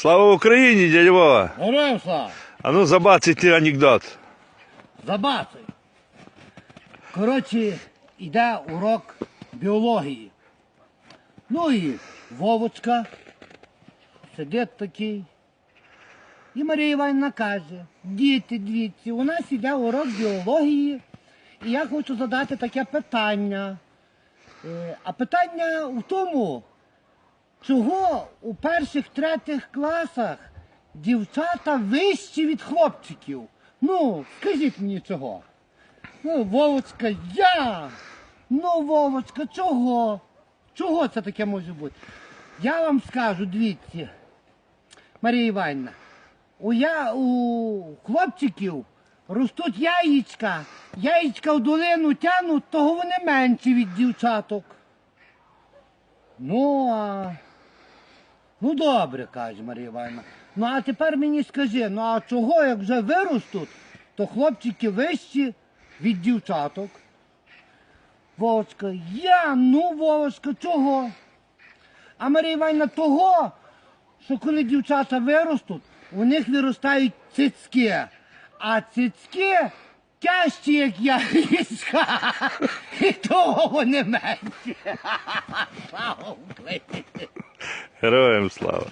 Слава Україні, дядя Вова! Героям слава! А ну забацайте анекдот. Забацай. Коротше, йде урок біології. Ну і Вовочка сидить такий. І Марія Іванівна каже, діти, дивіться, у нас іде урок біології, і я хочу задати таке питання. Е, А питання в тому, чого у перших третіх класах дівчата вищі від хлопчиків? Ну, скажіть мені чого? Ну, Вовочка, я. Ну, Вовочка, чого? Чого це таке може бути? Я вам скажу, дивіться, Марія Іванівна, у, я, у хлопчиків ростуть яєчка, яєчка в долину тянуть, того вони менші від дівчаток. Ну, а... Ну добре, каже Марія Іванівна. Ну а тепер мені скажи, ну а чого, як вже виростуть, то хлопчики вищі від дівчаток? Вовочка, я, ну Вовочка, чого? А Марія Іванівна того, що коли дівчата виростуть, у них виростають цицьки, а цицьки тяжчі, як яєчка, і того вони менші. Слава Україні! Героям слава!